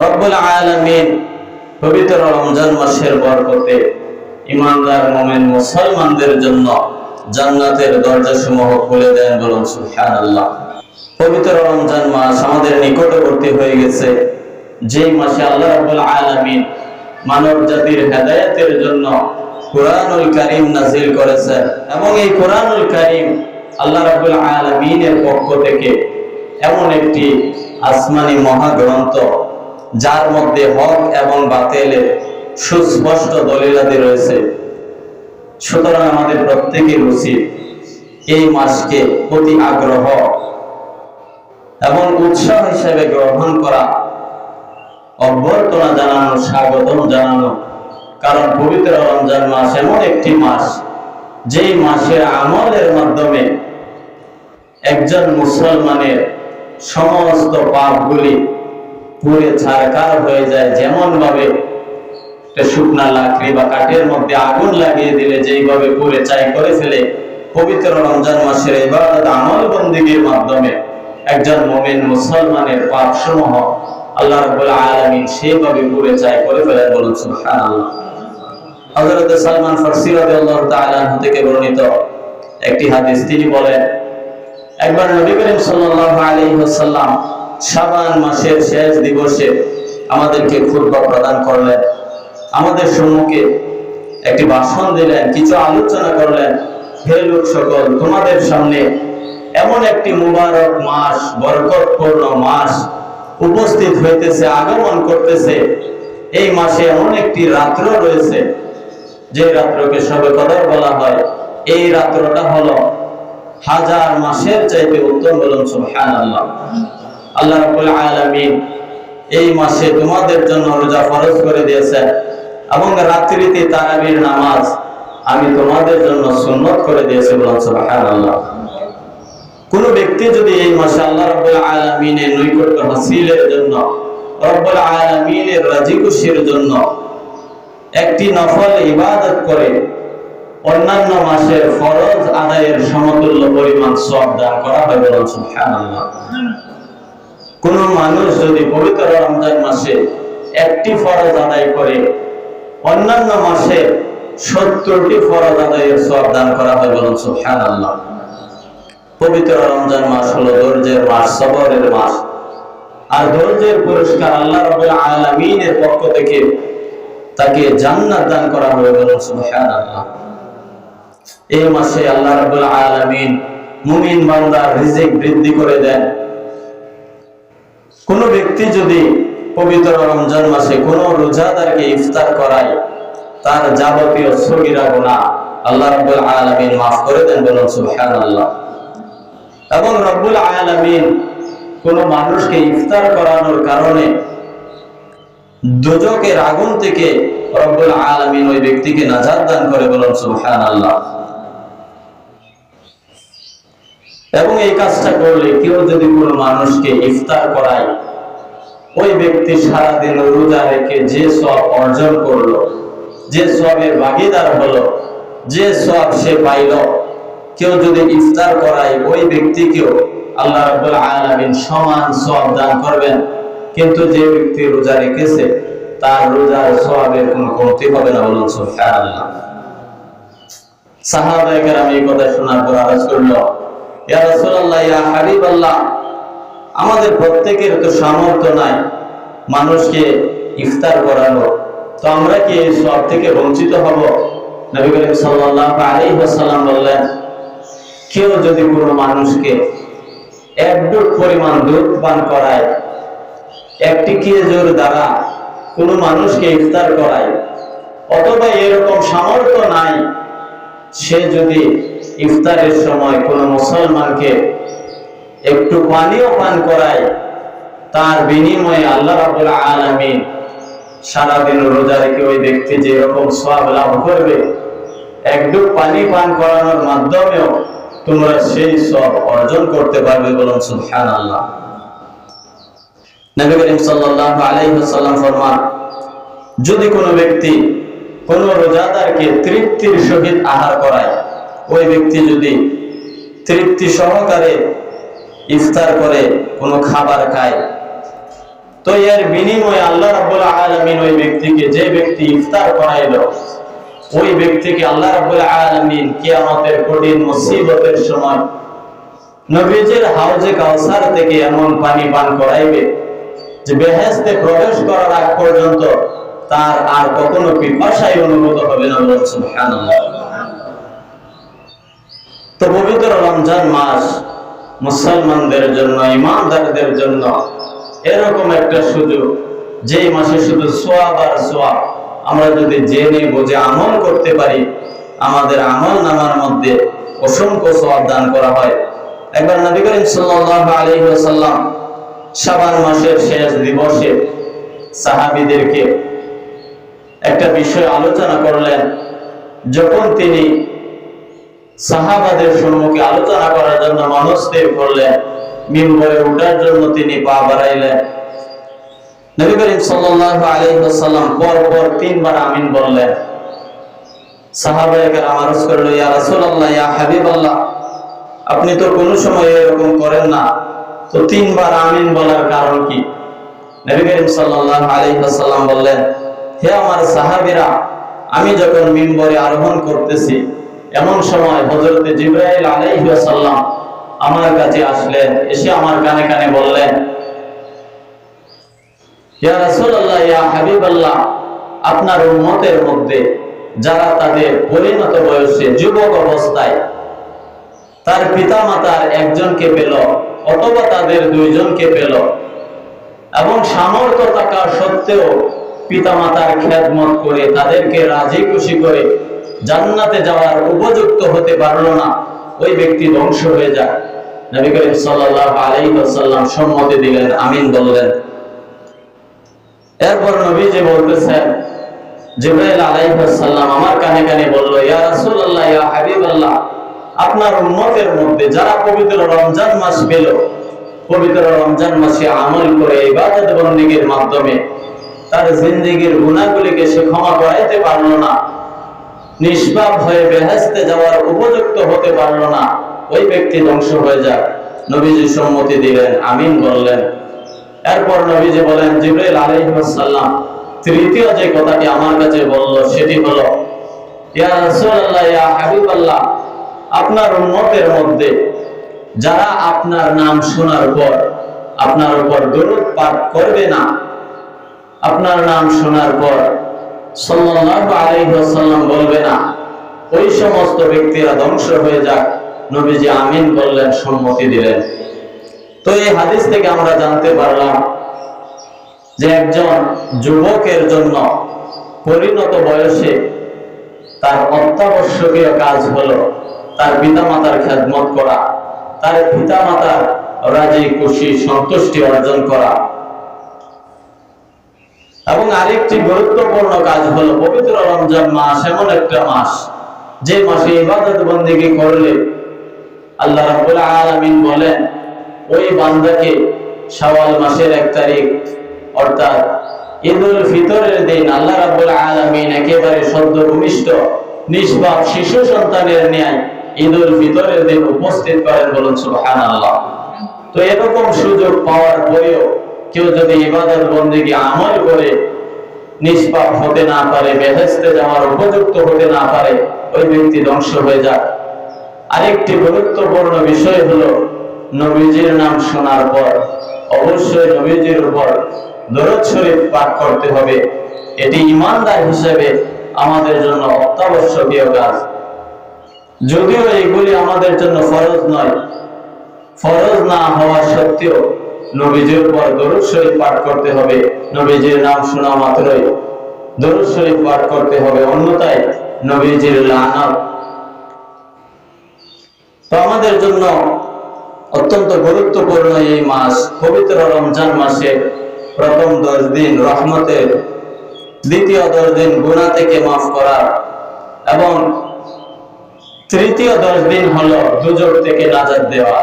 রব্বুল আলামিন পবিত্র রমজান মাসের বরকতে ইমানদার মোমেন মুসলমানদের জন্য জান্নাতের দরজাসমূহ খুলে দেন বলুন সুবহানাল্লাহ। পবিত্র রমজান মাস আমাদের নিকটবর্তী হয়ে গেছে। যেই মাসে আল্লাহ রাব্বুল আলামিন মানব জাতির হেদায়েতের জন্য কোরআনুল কারীম নাজিল করেছেন এবং এই কোরআনুল কারীম আল্লাহ রাব্বুল আলামিনের পক্ষ থেকে এমন একটি আসমানি মহাগ্রন্থ যার মধ্যে হক এবং বাতিলের সুস্পষ্ট দলিলাদি রয়েছে। সুতরাং আমাদের প্রত্যেকের উচিত এই মাসকে অতি আগ্রহ এবং উৎসাহ হিসেবে গ্রহণ করা, অভ্যর্থনা জানানো, স্বাগতম জানানো। কারণ পবিত্র রমজান মাস এমন একটি মাস, যেই মাসের আমলের মাধ্যমে একজন মুসলমানের সমস্ত পাপগুলি পুড়ে ছারকার হয়ে যায়। যেমন ভাবে শুকনা লাকড়ি বা কাঠের মধ্যে আগুন লাগিয়ে দিলে, যেইভাবে পুড়ে চাই করে ফেলে, পবিত্র রমজান মাসের ইবাদত আমল বন্দিগির মাধ্যমে একজন মুমিন মুসলমানের পাপ সমূহ আল্লাহ রাব্বুল আলামিন সেইভাবে পুড়ে চাই করে ফেলে বলুন সুবহানাল্লাহ। হযরত সালমান ফারসি রাদিয়াল্লাহু তাআলা থেকে বর্ণিত একটি হাদিস। তিনি বলেন, একবার নবী করিম সাল্লাল্লাহু আলাইহি ওয়াসাল্লাম শাবান মাসের শেষ দিবসে আমাদেরকে খুতবা প্রদান করলেন। আমাদের সম্মুখে একটি ভাষণ দিলেন, কিছু আলোচনা করলেন। হে লোক সকল, তোমাদের সামনে এমন একটি মুবারক মাস, বরকতপূর্ণ মাস উপস্থিত হইতেছে, আগমন করতেছে। এই মাসে এমন একটি রাত্র রয়েছে, যে রাত্রকে সবে কদর বলা হয়। এই রাত্রটা হলো হাজার মাসের চাইতে উত্তম বলুন, সুবহানাল্লাহ। আল্লাহ রাব্বুল আলামিন এই মাসে তোমাদের জন্য রোজা ফরজ করে দিয়েছেন এবং রাত্রিতে তারাবির নামাজ আমি তোমাদের জন্য সুন্নত করে দিয়েছি বলুন সুবহানাল্লাহ। কোন ব্যক্তি যদি এই মাসে আল্লাহ রাব্বুল আলামিনের নৈকট্য হাসিলের জন্য, রব্বুল আলামিনের রাজি খুশির জন্য একটি নফল ইবাদত করে, অন্যান্য মাসের ফরজ আদায়ের সমতুল্য পরিমাণ সব দান করা হয় বলুন সুবহানাল্লাহ। কোন মানুষ যদি পবিত্র রমজান মাসে একটি ফরজ আদায় করে, অন্যান্য মাসে সত্তরটি ফরজ আদায়ের সব দান করা হয় বলুন সুবহানাল্লাহ। পবিত্র রমজান মাস হলো ধৈর্যের মাস, সবরের মাস। আর ধৈর্যের পুরস্কার আল্লাহ রাব্বুল আলামিনের পক্ষ থেকে তাকে জান্নাত দান করা হবে বলুন সুবহানাল্লাহ। এই মাসে আল্লাহ রাব্বুল আলামিন মুমিন বান্দার রিজিক বৃদ্ধি করে দেন। কোন ব্যক্তি যদি পবিত্র রমজান মাসে কোন রোজাদারকে ইফতার করায়, তার যাবতীয় সগীরা গুনাহ আল্লাহ রাব্বুল আলামিন maaf করে দেন বলুন সুবহানাল্লাহ। এবং রব্বুল আলামিন কোন মানুষকে ইফতার করানোর কারণে দুজকের আগুন থেকে রব্বুল আলামিন ওই ব্যক্তিকে নাজাত দান করে বলুন সুবহানাল্লাহ। এবং এই কাজটা করলে কেউ যদি কোনো মানুষকে ইফতার করায়, ওই ব্যক্তি সারাদিন রোজা রেখে যে সব অর্জন করল, যে সবের ভাগিদার হলো, যে সব সে পাইল, কেউ যদি ইফতার করায়, ওই ব্যক্তিকেও আল্লাহ আলামিন সমান সব দান করবেন। কিন্তু যে ব্যক্তি রোজা রেখেছে, তার রোজার সবের কোনো কমতি হবে না বলুন সুবহানাল্লাহ। সাহাবায়ে কেরাম এই কথা শোনার পর আরজ করল আমাদের প্রত্যেকের তো সামর্থ্য নাই মানুষকে ইফতার করানো। তো আমরা কি এই সব থেকে বঞ্চিত হব? নবী করিম সাল্লাল্লাহু আলাইহি ওয়াসাল্লাম বললেন, কেউ যদি কোনো মানুষকে এক পরিমাণ দুধ পান করায়, একটি খেজুর দ্বারা কোনো মানুষকে ইফতার করায়, অথবা এরকম সামর্থ্য নাই, সে যদি ইফতারের সময় কোনো মুসলমানকে একটু পানিও পান করায়, তার বিনিময়ে আল্লাহ রাব্বুল আলামিন সারাদিন রোজা রেখে ওই ব্যক্তি যে রকম সওয়াব লাভ করবে, একটু পানি পান করানোর মাধ্যমেও তোমরা সেই সব অর্জন করতে পারবে বলুন সুবহানাল্লাহ। নবী করিম সাল্লাল্লাহু আলাইহি ওয়াসাল্লাম ফরমান, যদি কোনো ব্যক্তি কোনো রোজাদারকে তৃপ্তির সহিত আহার করায় ওই ব্যক্তি যদি তৃপ্তি সহকারে ইফতার করে, কোনো খাবার খায়, তো এর বিনিময়ে আল্লাহ আলামিন ওই ব্যক্তিকে যে ব্যক্তি ইফতার করাইলো, ওই ব্যক্তিকে আল্লাহ রাব্বুল আলামিন কিয়ামতের কঠিন মুসিবতের সময় নবীজির হাউজে কাউসার থেকে এমন পানি পান করাইবে যে বেহেশতে প্রবেশ করার আগ পর্যন্ত তার আর কখনো পিপাসাই অনুভূত হবে না সুবহানাল্লাহ। তো পবিত্র রমজান মাস মুসলমানদের জন্য, ইমানদারদের জন্য এরকম একটা সুযোগ। যেই মাসে শুধু সোয়াব আর সোয়াব, আমরা যদি জেনে বুঝে আমল করতে পারি, আমাদের আমল নামার মধ্যে অসংখ্য সোয়াব দান করা হয়। একবার নবী করিম সাল্লাল্লাহু আলাইহি ওয়াসাল্লাম শাবান মাসের শেষ দিবসে সাহাবীদেরকে একটা বিষয় আলোচনা করলেন। যখন তিনি সাহাবাদের সম্মুখে আলোচনা করার জন্য মনস্থির করলেন। মিম্বরে উঠার জন্য তিনি পা বাড়াইলেন। নবী করিম সাল্লাল্লাহু আলাইহি ওয়াসাল্লাম তিনবার আমিন বললেন। আরজ করল, ইয়া রাসূলুল্লাহ, ইয়া হাবিবাল্লাহ, আপনি তো কোনো সময় এরকম করেন না। তো তিনবার আমিন বলার কারণ কি? নবী করিম সাল্লাল্লাহু আলাইহি ওয়াসাল্লাম বললেন, হে আমার সাহাবীরা, আমি যখন মিম্বরে আরোহণ করতেছি এমন সময় হযরতে জিবরাইল আলাইহি আমার কাছে আসলেন, এসে আমার কানে কানে বললেন আপনার উম্মতের মধ্যে যারা তাদের পরিণত বয়সে যুবক অবস্থায় তার পিতামাতার একজনকে পেল অথবা তাদের দুইজনকে পেল এবং সামর্থ্য থাকা সত্ত্বেও পিতামাতার খেদমত করে তাদেরকে রাজি খুশি করে জান্নাতে যাওয়ার উপযুক্ত হতে পারল না। ওই ব্যক্তি ধ্বংস হয়ে যায়। নবী করিম সাল্লাল্লাহু আলাইহি ওয়াসাল্লাম সম্মতি দিলেন, আমিন বললেন। এরপর নবীজি বলতেছেন, জিব্রাইল আলাইহিস সালাম আমার কানে কানে বলল, ইয়া রাসূলুল্লাহ, ইয়া হাবিবাল্লাহ, আপনার উম্মতের মধ্যে যারা পবিত্র রমজান মাস পেল, পবিত্র রমজান মাসে আমল করে ইবাদত বন্দেগীর মাধ্যমে তার জিন্দেগীর গুনাহগুলিকে সে ক্ষমা করাইতে পারল না। নিষ্পাপ হয়ে বেহেশতে যাওয়ার উপযুক্ত হতে পারল না। ওই ব্যক্তি ধ্বংস হয়ে যাক। নবীজি সম্মতি দিলেন, আমিন বললেন। এরপর নবীজি বলেন, জিব্রাইল আলাইহিস সালাম, তৃতীয় যে কথাটি আমার কাছে বলল, সেটি হলো, ইয়া রাসূলুল্লাহ, ইয়া হাবিবাল্লাহ, আপনার উম্মতের মধ্যে যারা আপনার নাম শোনার পর আপনার উপর দরুদ পাঠ করবে না, আপনার নাম শোনার পর সাল্লাল্লাহু বলবে না। ওই সমস্ত ব্যক্তিরা ধ্বংস হয়ে যাক। নবীজি আমিন বললেন, সম্মতি দিলেন। তো এই হাদিস থেকে আমরা জানতে পারলাম যে একজন যুবকের জন্য পরিণত বয়সে তার অত্যাবশ্যকীয় কাজ হলো তার পিতামাতার খেদমত করা, তার পিতামাতার রাজি খুশি সন্তুষ্টি অর্জন করা। এবং আরেকটি গুরুত্বপূর্ণ কাজ হলো পবিত্র রমজান মাস এমন একটা মাস। যে মাসে ইবাদত বন্দিগি করলে আল্লাহ রাব্বুল আলামিন বলেন, ওই বান্দাকে শাওয়াল মাসের এক তারিখ, অর্থাৎ ঈদুল ফিতরের দিন আল্লাহ রাব্বুল আলামিন একেবারে সদ্য ভূমিষ্ঠ নিষ্পাপ শিশু সন্তানের ন্যায় ঈদুল ফিতরের দিন উপস্থিত করেন বলুন সুবহানাল্লাহ। তো এরকম সুযোগ পাওয়ার পরেও কেউ যদি ইবাদত বন্দেগী আমল করে নিষ্পাপ হতে না পারে বেহেস্তে যাওয়ার উপযুক্ত হতে না পারে, ওই ব্যক্তি ধ্বংস হয়ে যায় আরেকটি গুরুত্বপূর্ণ বিষয় হলো নবীজির নাম শোনার পর, অবশ্যই নবীজির উপর দরদ শরীফ পাঠ করতে হবে। এটি ইমানদার হিসেবে আমাদের জন্য অত্যাবশ্যকীয় কাজ। যদিও এগুলি আমাদের জন্য ফরজ নয়, ফরজ না হওয়া সত্ত্বেও নবীজির উপর দরুদ শরীফ পাঠ করতে হবে। নবীজির নাম শোনা মাত্রই দরুদ শরীফ পাঠ করতে হবে। অন্যথায় নবীজির লানত। তো আমাদের জন্য অত্যন্ত গুরুত্বপূর্ণ এই মাস, পবিত্র রমজান মাসে প্রথম দশ দিন রহমতের, দ্বিতীয় দশ দিন গুণা থেকে মাফ করা এবং তৃতীয় দশ দিন হলো দুজক থেকে নাজাদ দেওয়া।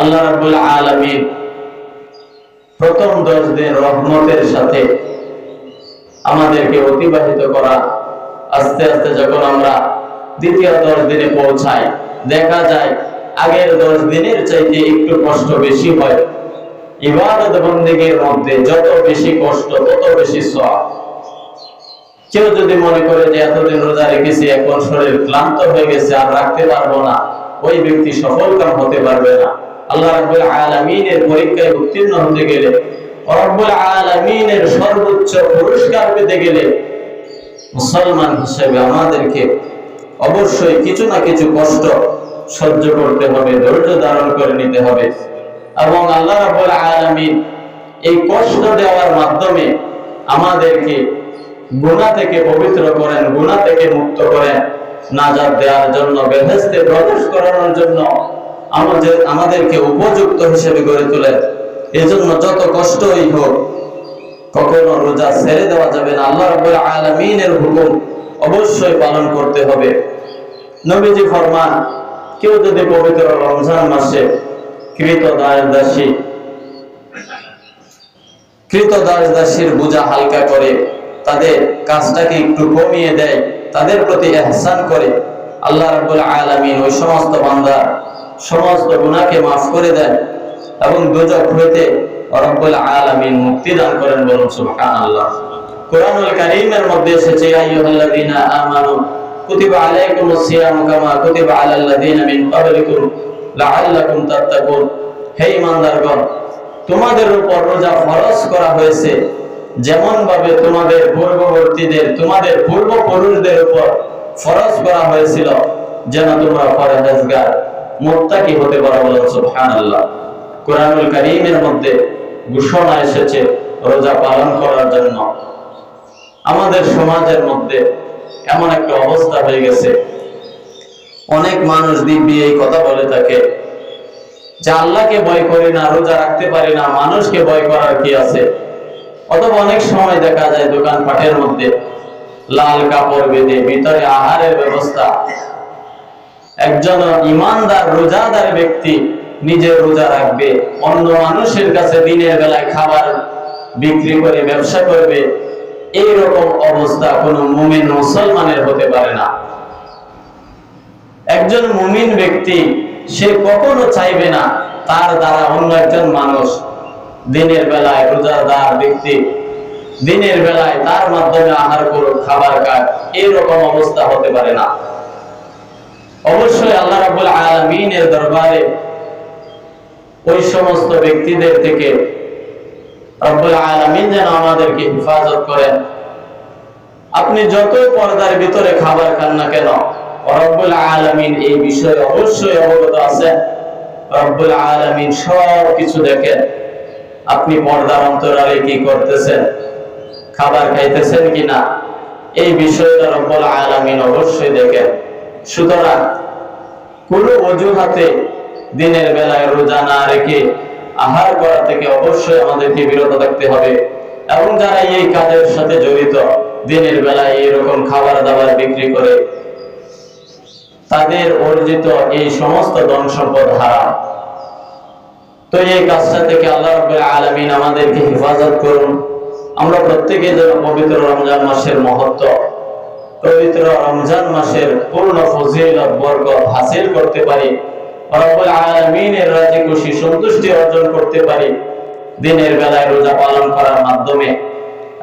আল্লাহ রাব্বুল আলামিন প্রথম দশ দিন রহমতের সাথে আমাদেরকে অতিবাহিত করা। আস্তে আস্তে যখন আমরা দ্বিতীয় দশ দিনে পৌঁছাই, দেখা যায় আগের দশ দিনের চাইতে একটু কষ্ট বেশি হয়। ইবাদত বন্দিগির মধ্যে যত বেশি কষ্ট, তত বেশি সব কেউ যদি মনে করে যে এতদিন রোজা রেখেছি, এখন শরীর ক্লান্ত হয়ে গেছে, আর রাখতে পারব না, ওই ব্যক্তি সফল কাম হতে পারবে না। আল্লাহ রাব্বুল আলামিনের পরীক্ষায় উত্তীর্ণ হতে গেলে, রব্বুল আলামিনের সর্বোচ্চ পুরস্কার পেতে গেলে মুসলমান হিসেবে আমাদেরকে অবশ্যই কিছু না কিছু কষ্ট সহ্য করতে হবে, ধৈর্য ধারণ করে নিতে হবে। এবং আল্লাহ রাব্বুল আলামিন এই কষ্ট দেওয়ার মাধ্যমে আমাদেরকে গুনাহ থেকে পবিত্র করেন, গুনাহ থেকে মুক্ত করেন, নাজাত দেওয়ার জন্য, বেহেশতে প্রবেশ করানোর জন্য আমাদের, আমাদেরকে উপযুক্ত হিসেবে গড়ে তোলেন এজন্য যত কষ্টই হোক, কখনো রোজা ছেড়ে দেওয়া যাবে না। আল্লাহ রাব্বুল আলামিনের হুকুম অবশ্যই পালন করতে হবে। নবীজি ফরমান, কেউ যদি পবিত্র রমজান মাসে কৃত দাস দাসী কৃত দাস দাসীর বোঝা হালকা করে, তাদের কাজটাকে একটু কমিয়ে দেয়, তাদের প্রতি এহসান করে, আল্লাহ রাব্বুল আলামিন ওই সমস্ত বান্দার সমস্ত গুনাহকে মাফ করে দেন এবং দুজক হইতে রব্বুল আলামিন মুক্তি দান করেন বলুন সুবহানাল্লাহ। কোরআনুল কারীমের মধ্যে এসেছে আইয়ুহাল্লাযীনা আমানু কুতিবা আলাইকুমুস সিয়ামু কামা কুতিবা আলাল্লাযীনা মিন ক্বাবলিকুম লাআল্লাকুম তাত্তাকুন। হে ঈমানদারগণ, তোমাদের উপর রোজা ফরজ করা হয়েছে। যেমন ভাবে তোমাদের পূর্ববর্তীদের, তোমাদের পূর্বপুরুষদের উপর ফরজ করা হয়েছিল, যেন তোমরা পরহেজগার মুত্তাকি হতে পারো বলেন সুবহানাল্লাহ। কোরআনুল কারীমের মধ্যে ঘোষণা এসেছে রোজা পালন করার জন্য। আমাদের সমাজের মধ্যে এমন একটা অবস্থা হয়ে গেছে। অনেক মানুষ দিব্যি এই কথা বলে থাকে যে আল্লাহকে ভয় করি না, রোজা রাখতে পারি না, মানুষকে ভয় করার কি আছে? অথবা অনেক সময় দেখা যায় দোকান পাটের মধ্যে লাল কাপড় বেঁধে ভিতরে আহারের ব্যবস্থা একজন ইমানদার রোজাদার ব্যক্তি নিজে রোজা রাখবে। অন্য মানুষের কাছে দিনের বেলায় খাবার বিক্রি করে ব্যবসা করবে। এই রকম অবস্থা কোনো মুমিন মুসলমানের হতে পারে না। একজন মুমিন ব্যক্তি, সে কখনো চাইবে না, তার দ্বারা অন্য একজন মানুষ দিনের বেলায় রোজাদার ব্যক্তি, দিনের বেলায় তার মাধ্যমে আহার করুক, খাবার খাক এরকম অবস্থা হতে পারে না। অবশ্যই আল্লাহ রাব্বুল আলামিনের দরবারে ওই সমস্ত ব্যক্তিদের থেকে রব্বুল আলামিন যেন আমাদেরকে হেফাজত করেন। আপনি যতই পর্দার ভিতরে খাবার খান না কেন, রব্বুল আলামিন এই বিষয়ে অবশ্যই অবগত আছেন। রব্বুল আলামিন সব কিছু দেখেন। আপনি পর্দার অন্তরালে কি করতেছেন? খাবার খাইতেছেন কিনা? এই বিষয়টা রব্বুল আলামিন অবশ্যই দেখেন। সুতরাং কোন অজুহাতে দিনের বেলায় রোজা না রেখে আহার করা থেকে অবশ্যই আমাদেরকে বিরত থাকতে হবে। এবং যারা এই কাজের সাথে জড়িত, দিনের বেলায় এরকম খাবার দাবার বিক্রি করে, তাদের অর্জিত এই সমস্ত ধন সম্পদ হারাম। তো এই কাজটা থেকে আল্লাহ আলামিন আমাদেরকে হেফাজত করুন। আমরা প্রত্যেকে যেন পবিত্র রমজান মাসের মহত্ব পবিত্র রমজান মাসের পূর্ণ ফজিলত, বরকত হাসিল করতে পারি। রব্বুল আলামিনের রাজি খুশি সন্তুষ্টি অর্জন করতে পারি। দিনের বেলায় রোজা পালন করার মাধ্যমে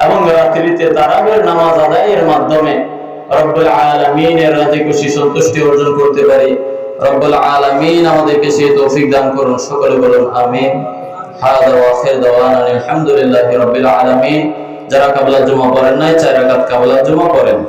এবং রাত্রিতে তারাবের নামাজ আদায়ের মাধ্যমে রব্বুল আলামিনের রাজি খুশি সন্তুষ্টি অর্জন করতে পারি। রব্বুল আলামিন আমাদেরকে সেই তৌফিক দান করুন। সকলে বলুন আমিন। হাদা ওয়া আখির দাওয়ানা আলহামদুলিল্লাহি রাব্বিল আলামিন। যারা কাবলা জুমা পড়েন নাই, চার রাকাত কাবলা জুমা পড়েন।